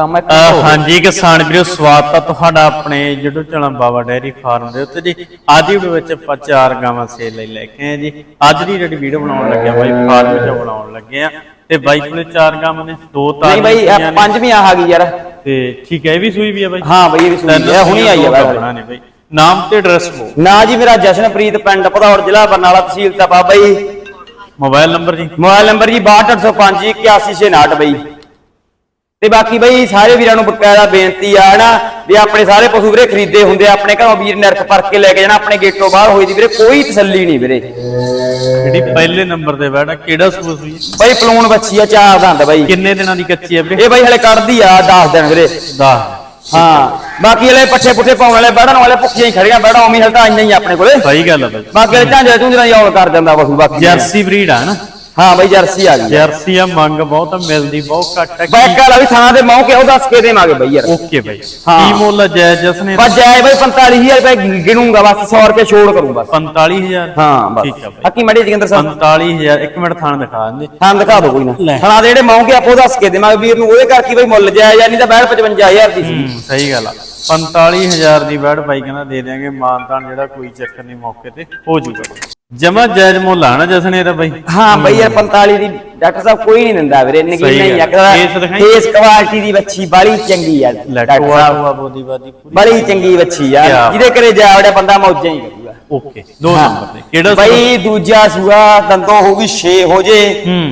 ਕੰਮ ਇੱਕ ਅਹ ਹਾਂਜੀ ਕਿਸਾਨ ਵੀਰੋ ਸਵਾਗਤ ਹੈ ਤੁਹਾਡਾ ਆਪਣੇ YouTube channel Baba dairy farm ਦੇ ਉੱਤੇ ਜੀ। ਅੱਜ ਦੀ ਵੀਡੀਓ ਵਿੱਚ ਆਪਾਂ ਚਾਰ ਗਾਵਾਂ ਸੇਲ ਲਈ ਲੈ ਕੇ ਆਏ ਜੀ। ਅੱਜ ਦੀ ਜਿਹੜੀ ਵੀਡੀਓ ਬਣਾਉਣ ਲੱਗੇ ਆ ਬਾਈ ਫਾਰਮ ਵਿੱਚ ਬਣਾਉਣ ਲੱਗੇ ਆ। ਤੇ ਬਾਈ ਕੋਲੇ ਚਾਰ ਗਾਵਾਂ ਨੇ ਦੋ ਤਾਂ ਨਹੀਂ ਬਾਈ ਇਹ ਪੰਜਵੀਂ ਆ ਗਈ ਯਾਰ। ਤੇ ਠੀਕ ਹੈ ਇਹ ਵੀ ਸੂਈ ਵੀ ਆ ਬਾਈ? ਹਾਂ ਬਾਈ ਇਹ ਵੀ ਸੁਣੀ ਹੈ ਹੁਣੀ ਆਈ ਹੈ ਬਾਈ। ਨੇ ਬਾਈ। ਨਾਮ ਤੇ ਐਡਰੈਸ ਬੋ ਨਾ ਜੀ ਮੇਰਾ ਜਸ਼ਨਪ੍ਰੀਤ ਪਿੰਡ ਭਦੌੜ ਜ਼ਿਲ੍ਹਾ ਬਰਨਾਲਾ ਤਹਿਸੀਲ ਤਪਾ ਬਾਈ ਮੋਬਾਈਲ ਨੰਬਰ ਜੀ? ਮੋਬਾਈਲ ਨੰਬਰ ਜੀ 62805 81659 ਬਾਈ। ਤੇ ਬਾਕੀ ਬਾਈ ਸਾਰੇ ਵੀਰਾਂ ਨੂੰ ਬਕਾਇਦਾ ਬੇਨਤੀ ਆ ਹਨਾ ਵੀ ਆਪਣੇ ਸਾਰੇ ਪਸ਼ੂ ਵੀਰੇ ਖਰੀਦੇ ਹੁੰਦੇ ਆ, ਆਪਣੇ ਘਰੋਂ ਵੀਰ ਨਰਕ ਪਰਖ ਕੇ ਲੈ ਕੇ ਜਾਣਾ ਆਪਣੇ ਗੇਟੋਂ ਬਾਹਰ ਹੋਈ ਦੀ ਵੀਰੇ ਕੋਈ ਤਸੱਲੀ ਨਹੀਂ ਵੀਰੇ। ਜਿਹੜੀ ਪਹਿਲੇ ਨੰਬਰ ਤੇ ਬੈਠਾ ਕਿਹੜਾ ਸੂਆ ਹੈ? ਬਾਈ ਪਲੂਣ ਬੱਚੀ ਆ ਚਾਰ ਦੰਦ ਬਾਈ। ਕਿੰਨੇ ਦਿਨਾਂ ਦੀ ਕੱਚੀ ਹੈ ਵੀਰੇ? ਇਹ ਬਾਈ ਹਲੇ ਕੱਢਦੀ ਆ 10 ਦਿਨ ਵੀਰੇ। 10 ਹਾਂ ਬਾਕੀ ਹਲੇ ਪੱਠੇ ਪੁੱਠੇ ਪਾਉਣ ਵਾਲੇ ਬੈੜਨ ਵਾਲੇ ਭੁੱਖੀਆਂ ਹੀ ਖੜੀਆਂ ਬੈੜਾਂ ਉਮੀ ਹਲ ਤਾਂ ਆਈਆਂ ਹੀ ਆਪਣੇ ਕੋਲੇ। ਸਹੀ ਗੱਲ ਹੈ ਬਾਈ। ਬਾਕੀ ਝਾਂਜੇ ਝੁੰਜਰਾਂ ਹੀ ਔਲ ਕਰ ਜਾਂਦਾ ਪਸ਼ੂ ਬਾਕੀ। ਜਰਸੀ ਬਰੀਡ ਆ ਨਾ ਹਾਂ ਬਾਈ ਜਰਸੀ ਆ ਗਈ। ਜਰਸੀ ਆ ਮੰਗ ਬਹੁਤ ਆ, ਮਿਲਦੀ ਬਹੁਤ ਘੱਟ ਹੈ ਬੈਕ ਵਾਲਾ ਵੀ ਥਾਂ ਦੇ ਮੌਕੇ ਉਹ ਦੱਸ ਕੇ ਦੇਵਾਂਗੇ ਬਾਈ ਯਾਰ। ਓਕੇ ਬਾਈ। ਹਾਂ। ਕੀ ਮੁੱਲ ਜੈ ਜਸਨੇ ਬਸ ਜਾਏ ਬਾਈ 45000 ਰੁਪਏ ਗਿਣੂੰਗਾ ਬਸ 100 ਰੁਪਏ ਛੋੜ ਕਰੂੰ ਬਸ। 45000 ਹਾਂ ਬਸ। ਠੀਕ ਆ ਹੱਕੀ ਮੜੀ ਜਗਿੰਦਰ ਸਾਹਿਬ। 45000 ਇੱਕ ਮਿੰਟ ਥਾਣ ਦਿਖਾ ਦਿੰਦੇ। ਹਾਂ ਦਿਖਾ ਦਿਓ ਕੋਈ ਨਾ। ਥਾਂ ਦੇ ਜਿਹੜੇ ਮੌਕੇ ਆਪੋ ਦੱਸ ਕੇ ਦੇਵਾਂਗੇ ਵੀਰ ਨੂੰ। ਉਹਦੇ ਕਰਕੇ ਬਾਈ ਮੁੱਲ ਜਾਇਜ਼ ਆ ਨਹੀਂ ਤਾਂ ਬੈਠ 55000 ਦੀ ਸੀ। ਸਹੀ ਗੱਲ ਆ। 45000 ਦੀ ਬੈਡ ਬਾਈ ਕਹਿੰਦਾ ਦੇ ਦਿਆਂਗੇ। ਮਾਨਤਾਨ ਜਿਹੜਾ ਕੋਈ ਚੱਕਰ ਨਹੀਂ ਮੌਕੇ ਤੇ ਹੋ ਜਾਊਗਾ ਜਮਾ ਜਾਇਜ਼ ਮੁੱਲ ਆ ਜਸਨੇ ਦਾ ਬਾਈ। ਹਾਂ ਬਈ ਯਾਰ 45 ਦੀ ਡਾਕਟਰ ਸਾਹਿਬ ਕੋਈ ਨਹੀਂ ਦਿੰਦਾ ਵੀਰੇ ਨਿੱਕੀ ਸਹੀ ਨਹੀਂ। ਆਖਦਾ। ਫੇਸ ਕੁਆਲਿਟੀ ਦੀ ਬੱਚੀ ਬਾਲੀ ਚੰਗੀ ਯਾਰ ਡਾਕਟਰ ਸਾਹਿਬ ਆ ਬੋਦੀ ਬਾਦੀ ਪੂਰੀ। ਬੜੀ ਚੰਗੀ ਬੱਚੀ ਯਾਰ ਕਿਆ ਜਿਹਦੇ ਘਰੇ ਜਾ ਵੜਿਆ ਬੰਦਾ ਮੌਜਾਂ ਹੀ ਕਰੂਗਾ ਓਕੇ ਦੋ। ਨੰਬਰ ਤੇ। ਕਿਹੜਾ ਬਈ ਦੂਜਾ ਸੂਆ ਦੰਦੋਂ ਹੋਊਗੀ 6 ਹੋ ਜੇ। ਹੂੰ।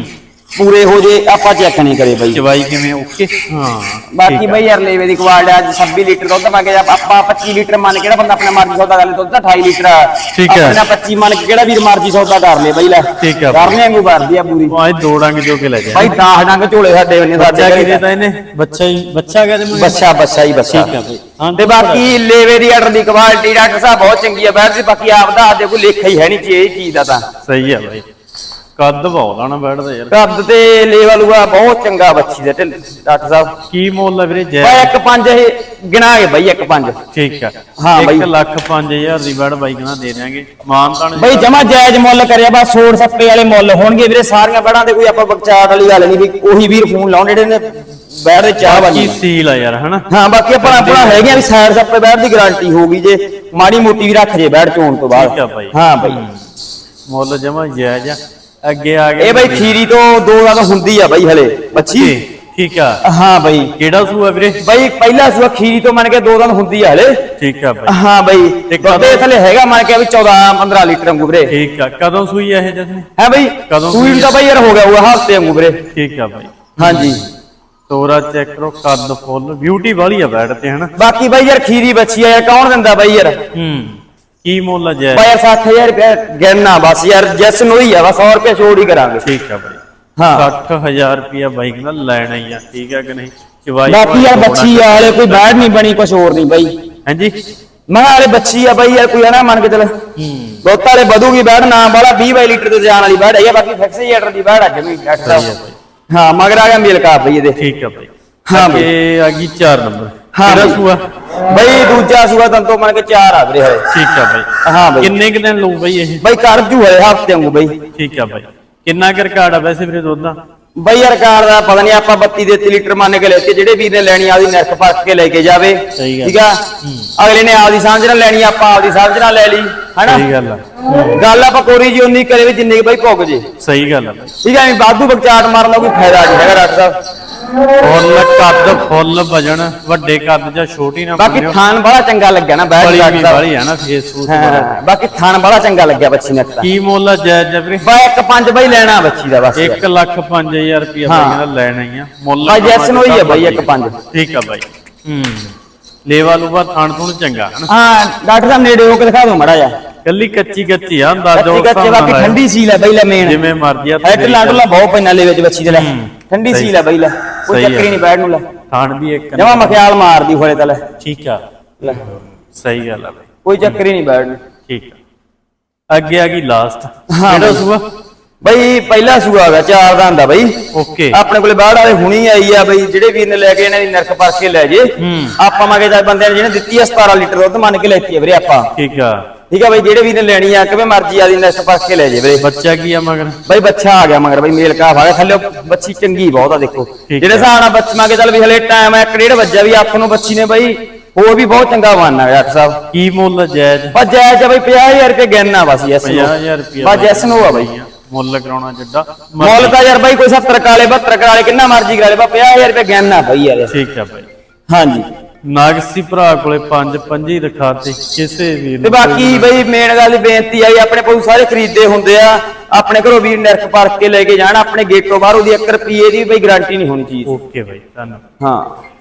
ਪੂਰੇ ਹੋ ਜੇ ਆਪਾਂ ਚੈੱਕ ਨਹੀਂ ਕਰੇ ਬਈ ਚਵਾਈ ਕਿਵੇਂ ਓਕੇ ਹਾਂ ਬਾਕੀ। ਬਈ ਯਾਰ ਲੇਵੇ ਦੀ ਕੁਆਲਿਟੀ ਅੱਜ 26 ਲੀਟਰ ਦੁੱਧ ਮੰਗੇ ਜਾਂ ਆਪਾਂ 25 ਲੀਟਰ ਮੰਨ ਕਿਹੜਾ ਬੰਦਾ ਆਪਣਾ ਮਰਜ਼ੀ ਸੌਦਾ ਕਰ ਲੇ ਦੁੱਧ ਤਾਂ 28 ਲੀਟਰ ਆ। ਠੀਕ ਹੈ। ਆਪਣਾ 25 ਮੰਨ ਕੇ ਕਿਹੜਾ ਵੀਰ ਮਰਜ਼ੀ ਸੌਦਾ ਕਰ ਲੇ ਬਈ ਲੈ ਠੀਕ ਹੈ। ਕਰਨੇ ਵਾਂਗੂ ਕਰਦੀ ਆ ਪੂਰੀ ਅੱਜ ਦੋ ਡੰਗ ਜੋ ਕੇ ਲੈ ਜਾ ਬਾਈ 10 ਡੰਗ ਝੋਲੇ ਸਾਡੇ ਬੰਨੇ ਸਾਡੇ ਕੀ ਘਰੇ। ਦੇਤਾ ਇਹਨੇ ਬੱਚਾ ਹੀ ਬੱਚਾ ਕਹਿੰਦੇ ਮੈਨੂੰ ਬੱਚਾ ਬੱਚਾ ਹੀ ਬੱਚਾ ਠੀਕ ਹੈ ਬਈ। ਹਾਂ, ਤੇ ਬਾਕੀ ਲੇਵੇ ਦੀ ਆਰਡਰ ਦੀ ਕੁਆਲਿਟੀ ਡਾਕਟਰ ਸਾਹਿਬ ਬਹੁਤ ਚੰਗੀ ਆ ਦੀ ਬਾਕੀ ਆਪ ਦਾ ਦੇ ਕੋਈ ਲੇਖਾ ਹੀ ਹੈ ਨਹੀਂ ਚੀਜ਼ ਇਹ ਚੀਜ਼ ਦਾ ਤਾਂ ਸਹੀ ਆ ਬਾਈ ਕੱਦ ਬਹੁਤ ਆ ਨਾ ਬੈਠਦਾ ਯਾਰ। ਕੱਦ ਤੇ ਲੈਵਲ ਆ ਬਹੁਤ ਚੰਗਾ ਬੱਚੀ ਦਾ ਢਿੱਲ ਡਾਕਟਰ ਸਾਹਿਬ। ਕੀ ਮੁੱਲ ਆ ਵੀਰੇ ਜੈ ਇੱਕ ਪੰਜ ਇਹ ਗਿਣਾ ਕੇ ਬਾਈ ਇੱਕ ਪੰਜ। ਠੀਕ ਆ। ਹਾਂ ਬਾਈ। 1 ਲੱਖ 5000 ਦੀ ਬੈਡ ਬਾਈ ਕਹਿੰਦਾ ਦੇ ਦਿਆਂਗੇ। ਮਾਨਤਾਨ ਬਈ ਜਮਾ ਜਾਇਜ਼ ਮੁੱਲ ਕਰਿਆ ਬਸ ਸੋੜ ਸੱਪੇ ਵਾਲੇ ਮੁੱਲ ਹੋਣਗੇ ਵੀਰੇ ਸਾਰੀਆਂ ਬੜਾਂ ਤੇ ਕੋਈ ਆਪਾਂ ਬਕਚਾਟ ਵਾਲੀ ਗੱਲ ਨਹੀਂ ਵੀ ਉਹੀ ਵੀਰ ਫੋਨ ਲਾਉਣ ਜਿਹੜੇ ਨੇ ਬੈਠ ਦੇ ਚਾਹ ਕੀ ਵਾਲੀ ਸੀਲ ਆ ਯਾਰ ਹਨਾ? ਹਾਂ ਬਾਕੀ ਆਪਣਾ ਆਪਣਾ ਹੈਗੇ ਵੀ ਸਾਈਡ ਸੱਪੇ ਬੈਠ ਦੀ ਗਾਰੰਟੀ ਹੋਊਗੀ ਜੇ ਮਾੜੀ ਮੋਟੀ ਵੀ ਰੱਖ ਜੇ ਬੈਠ ਚੋਣ ਤੋਂ ਬਾਅਦ। ਹਾਂ ਬਾਈ। ਮੁੱਲ ਜਮਾ ਜਾਇਜ਼ ਆ। ਅੱਗੇ ਆ ਗਿਆ। ਇਹ ਬਾਈ ਖੀਰੀ ਤੋਂ ਦੋ ਦਾ ਤਾਂ ਹੁੰਦੀ ਆ ਬਾਈ ਹਲੇ ਬੱਚੀ ਠੀਕ ਆ। ਹਾਂ ਬਾਈ। ਕਿਹੜਾ ਸੂਆ ਵੀਰੇ? ਬਾਈ ਪਹਿਲਾ ਸੂਆ ਖੀਰੀ ਤੋਂ ਮੰਨ ਕੇ ਦੋ ਦਿਨ ਹੁੰਦੀ ਆ ਹਲੇ। ਠੀਕ ਆ ਬਾਈ। ਹਾਂ ਬਾਈ। ਦੁੱਧ ਦੇ ਥੱਲੇ ਹੈਗਾ ਮੰਨ ਕੇ ਵੀ 14 15 ਲੀਟਰ ਵਾਂਗੂ ਵੀਰੇ। ਠੀਕ ਆ। ਕਦੋਂ ਸੂਈ ਆ ਇਹ ਜਸਨੇ? ਹੈ ਬਾਈ। ਕਦੋਂ ਸੂਈ ਤਾਂ ਬਾਈ ਯਾਰ ਹੋ ਗਿਆ ਉਹ ਹਫ਼ਤੇ ਵਾਂਗੂ ਵੀਰੇ। ਠੀਕ ਆ ਬਾਈ। ਹਾਂਜੀ। ਤੋਰਾ ਚੈੱਕ ਕਰੋ ਕੱਦ ਫੁੱਲ। ਬਿਊਟੀ ਵਾਲੀ ਆ ਬੈਡ ਤੇ ਹਨਾ? ਬਾਕੀ ਬਾਈ ਯਾਰ ਖੀਰੀ ਬੱਚੀ ਆ ਯਾਰ ਕੌਣ ਦਿੰਦਾ ਬਾਈ ਯਾਰ? ਹੂੰ। ਕੀ ਮੁੱਲ ਜਾਇਜ਼ ਬਾਈ ਯਾਰ 60000 ਰੁਪਏ ਗਿਣਨਾ ਬਸ ਯਾਰ ਜੈਸ ਨੂੰ ਹੀ ਆ ਬਸ 100 ਰੁਪਏ ਛੋੜ ਹੀ ਕਰਾਂਗੇ। ਠੀਕ ਆ ਬਾਈ। ਹਾਂ। 60000 ਰੁਪਿਆ ਬਾਈ ਕਹਿੰਦਾ ਲੈਣਾ ਹੀ ਆ ਠੀਕ ਆ ਕਿ ਨਹੀਂ? ਚਵਾਈ ਬਾਕੀ ਯਾਰ ਬੱਚੀ ਆ ਹਲੇ ਕੋਈ ਬੈੜ ਨਹੀਂ ਬਣੀ ਕੁਛ ਹੋਰ ਨਹੀਂ ਬਾਈ। ਹਾਂਜੀ? ਮੈਂ ਹਲੇ ਬੱਚੀ ਆ ਬਾਈ ਯਾਰ ਕੋਈ ਹਨਾ ਮੰਨ ਕੇ ਚੱਲ। ਹੂੰ। ਦੁੱਧ ਵਾਲੇ ਵਧੂਗੀ ਬੈੜ ਨਾ ਵਾਲਾ 20 ਬਾਈ ਲੀਟਰ ਤੇ ਜਾਣ ਵਾਲੀ ਬੈੜ ਹੈ ਬਾਕੀ ਫਿਕਸ ਦੀ ਬੈੜ ਆ ਜਮੀ ਡਾਕਟਰ ਹਾਂ ਮਗਰ ਆ ਗਿਆ ਮੇਲ ਕਾਪ ਬਈ ਇਹਦੇ। ਠੀਕ ਆ ਬਾਈ। ਹਾਂ ਬਾਈ। ਆ ਗਈ 4 ਨੰਬਰ। ਹਾਂ। ਸੂਆ? ਬਈ ਦੂਜਾ ਸੂਆ ਤੰਤੋ ਮੰਨ ਕੇ ਚਾਰ ਆ ਵੀਰੇ ਹਲੇ। ਠੀਕ ਆ ਬਾਈ। ਹਾਂ ਬਾਈ। ਕਿੰਨੇ ਕੁ ਦਿਨ ਲਊ ਬਾਈ ਇਹ? ਬਾਈ ਕਰ ਜੂ ਹਲੇ ਹਫ਼ਤੇ ਵਾਂਗੂ ਬਾਈ। ਠੀਕ ਆ ਬਾਈ। ਕਿੰਨਾ ਕੁ ਰਿਕਾਰਡ ਆ ਵੈਸੇ ਵੀਰੇ ਦੁੱਧ ਦਾ? ਬਈ ਯਾਰ ਕਾਰ ਦਾ ਪਤਾ ਨਹੀਂ ਆਪਾਂ 32 ਦੇ 30 ਲੀਟਰ ਮੰਨ ਕੇ ਲੈਤੇ ਜਿਹੜੇ ਵੀਰ ਨੇ ਲੈਣੀ ਆਦੀ ਨਰਕ ਪਰਖ ਕੇ ਲੈ ਕੇ ਜਾਵੇ। ਸਹੀ ਗੱਲ। ਠੀਕ ਆ? ਅਗਲੇ ਨੇ ਆਪਦੀ ਸਮਝ ਨਾਲ ਲੈਣੀ ਆਪਾਂ ਆਪਦੀ ਸਮਝ ਨਾਲ ਲੈ ਲਈ। ਹਨਾ? ਸਹੀ ਗੱਲ ਆ। ਗੱਲ ਆਪਾਂ ਕੋਰੀ ਜੀ ਉਨੀ ਕਰੇ ਵੀ ਜਿੰਨੇ ਕੁ ਬਈ ਭੁੱਗ ਜੇ। ਸਹੀ ਗੱਲ ਆ। ਬਾਈ ਠੀਕ ਨਹੀਂ ਬਾਦੂ ਬਕਚਾਟ ਮਾਰਨ ਦਾ ਕੋਈ ਫਾਇਦਾ ਨਹੀਂ ਹੈਗਾ ਡਾਕਟਰ ਸਾਹਿਬ। ਫੁੱਲ ਕੱਦ ਫੁੱਲ ਵਜਣ ਵੱਡੇ ਕੱਦ ਜਾਂ ਛੋਟੀ ਨਾ ਬਾਕੀ ਬਣਿਓ। ਥਾਨ ਬੜਾ ਚੰਗਾ ਲੱਗਿਆ ਨਾ ਬੈਠ ਬੜੀ ਡਾਕਟਰ ਵੀ ਸਾਹਿਬ। ਵਾਲੀ ਆ ਨਾ ਫੇਸ ਫੂਸ। ਹਾਂ ਬਾਕੀ ਥਾਨ ਬੜਾ ਚੰਗਾ ਲੱਗਿਆ ਬੱਚੀ ਨੇ ਤਾਂ। ਕੀ ਮੁੱਲ ਆ ਜਾਇਜ਼ ਆ ਵੀਰੇ? ਬਾ ਇੱਕ ਪੰਜ ਬਈ ਲੈਣਾ ਬੱਚੀ ਦਾ ਬਸ। 1 ਲੱਖ 5000 ਰੁਪਿਆ ਹਾਂ। ਬਾਈ ਕਹਿੰਦਾ ਲੈਣਾ ਹੀ ਆ। ਮੁੱਲ ਬਾਈ ਜੈਸਨ ਹੋਈ ਆ ਬਾਈ ਇੱਕ ਪੰਜ। ਠੀਕ ਆ ਬਾਈ। ਹੂੰ। ਲੇਵਾ ਲੂਵਾ ਥਾਣ ਥੁਣ ਚੰਗਾ। ਹਨਾ ਹਾਂ ਡਾਕਟਰ ਸਾਹਿਬ ਨੇੜੇ ਹੋ ਕੇ ਦਿਖਾ ਦਿਓ ਮੜਾ ਜਾ ਕੱਲੀ ਕੱਚੀ ਕੱਚੀ ਆ ਅੰਦਾਜ਼ਾ ਉਸ ਕੱਚੀ ਬਾਕੀ ਠੰਡੀ ਸੀਲ ਹੈ ਬਈ ਲੈ ਮੇਨ ਜਿਵੇਂ ਮਰਜ਼ੀ ਆ ਹੈਡ ਲਾਡੂਲਾ ਬਹੁਤ ਪੈਣਾ ਲੈ ਵਿੱਚ ਬੱਚੀ ਦੇ ਲੈ। ਠੰਡੀ। ਸੀਲ ਹੈ ਬਈ ਲੈ। ਕੋਈ। ਚੱਕਰ ਹੀ ਨਹੀਂ ਬੈਠ ਨੂੰ ਲੈ। ਥਾਣ ਵੀ ਇੱਕ ਜਮਾ ਮਖਿਆਲ ਮਾਰਦੀ ਹੋਲੇ ਤਾਂ ਲੈ। ਠੀਕ ਆ। ਲੈ। ਸਹੀ ਗੱਲ ਆ ਬਾਈ। ਕੋਈ ਚੱਕਰ ਹੀ ਨਹੀਂ ਬੈਠ ਨੂੰ। ਠੀਕ ਆ। ਅੱਗੇ ਆ ਗਈ ਲਾਸਟ ਕਿਹੜਾ। ਸੂਆ? ਬਈ ਪਹਿਲਾ ਸੂਆ ਹੈਗਾ ਚਾਰ ਦਾ ਹੁੰਦਾ ਬਈ। ਓਕੇ। ਆਪਣੇ ਕੋਲੇ ਬਾਹਰ ਵਾਲੇ ਹੁਣੀ ਆਈ ਆ ਬਈ ਜਿਹੜੇ ਵੀਰ ਨੇ ਲੈ ਕੇ ਇਹਨਾਂ ਦੀ ਨਰਕ ਪਰਖ ਕੇ ਲੈ ਜੇ। ਆਪਾਂ ਮਗੇ ਜਾ ਬੰਦਿਆਂ ਨੇ ਜਿਹਨੇ ਦਿੱਤੀ ਆ 17 ਲੀਟਰ ਦੁੱਧ ਮੰਨ ਕੇ ਲੈਤੀ ਆ ਵੀਰੇ ਆਪਾਂ। ਠੀਕ ਆ। ਠੀਕ ਆ ਬਈ ਜਿਹੜੇ ਵੀ ਨੇ ਲੈਣੀ ਆ ਕਿਵੇਂ ਮਰਜ਼ੀ ਆ ਦੀ ਨੈਕਸਟ ਪੱਕ ਕੇ ਲੈ ਜੇ ਵੀਰੇ। ਬੱਚਾ ਕੀ ਆ ਮਗਰ? ਬਈ ਬੱਚਾ ਆ ਗਿਆ ਮਗਰ ਬਈ ਮੇਲ ਕਾਫ ਆ ਗਿਆ। ਥੱਲੇ ਬੱਚੀ ਚੰਗੀ ਬਹੁਤ ਆ ਦੇਖੋ। ਜਿਹੜੇ ਹਿਸਾਬ ਨਾਲ ਬੱਚੀ ਮੰਗੇ ਚੱਲ ਵੀ ਹਲੇ ਟਾਈਮ ਆ ਇੱਕ ਡੇਢ ਵੱਜਾ ਵੀ ਅੱਖ ਨੂੰ ਬੱਚੀ ਨੇ ਬਈ। ਹੋਰ ਵੀ ਬਹੁਤ ਚੰਗਾ ਬਣਨਾ ਹੈ ਡਾਕਟਰ ਸਾਹਿਬ। ਕੀ ਮੁੱਲ ਜਾਇਜ਼ ਬਸ ਜਾਇਜ਼ ਆ ਬਈ 50000 ਰੁਪਏ ਗਿਣਨਾ ਬਸ ਯੈਸ 50000 ਰੁਪਏ ਬਸ ਯੈਸ ਨੋ ਆ ਬਈ। ਮੁੱਲ ਕਰਾਉਣਾ ਜਿੱਡਾ ਮੁੱਲ ਤਾਂ ਯਾਰ ਬਾਈ ਕੋਈ 70 ਕਾਲੇ 72 ਕਾਲੇ ਕਿੰਨਾ ਮਰਜ਼ੀ ਕਰਾ ਲੈ ਬਾ 50000 ਰੁਪਏ ਗਿਣਨਾ ਬਈ ਯਾਰ। ਠੀਕ ਆ ਬਾਈ। ਹਾਂਜੀ। ਨਾਗਸੀ ਭਰਾ ਕੋਲੇ ਪੰਜ ਪੰਜੀ ਦਿਖਾਤੇ ਕਿਸੇ ਵੀ ਤੇ ਬਾਕੀ ਬਈ ਮੇਨ ਗੱਲ ਬੇਨਤੀ ਆ ਜੀ ਆਪਣੇ ਕੋਲ ਸਾਰੇ ਖਰੀਦੇ ਹੁੰਦੇ ਆ ਆਪਣੇ ਘਰੋਂ ਵੀਰ ਨਰਕ ਪਰਖ ਕੇ ਲੈ ਕੇ ਜਾਣ ਆਪਣੇ ਗੇਟੋਂ ਬਾਹਰ ਉਹਦੀ 1 ਰੁਪਏ ਦੀ ਬਈ ਗਾਰੰਟੀ ਨਹੀਂ ਹੋਣੀ ਚੀਜ਼। ਓਕੇ ਬਾਈ ਧੰਨਵਾਦ। ਹਾਂ।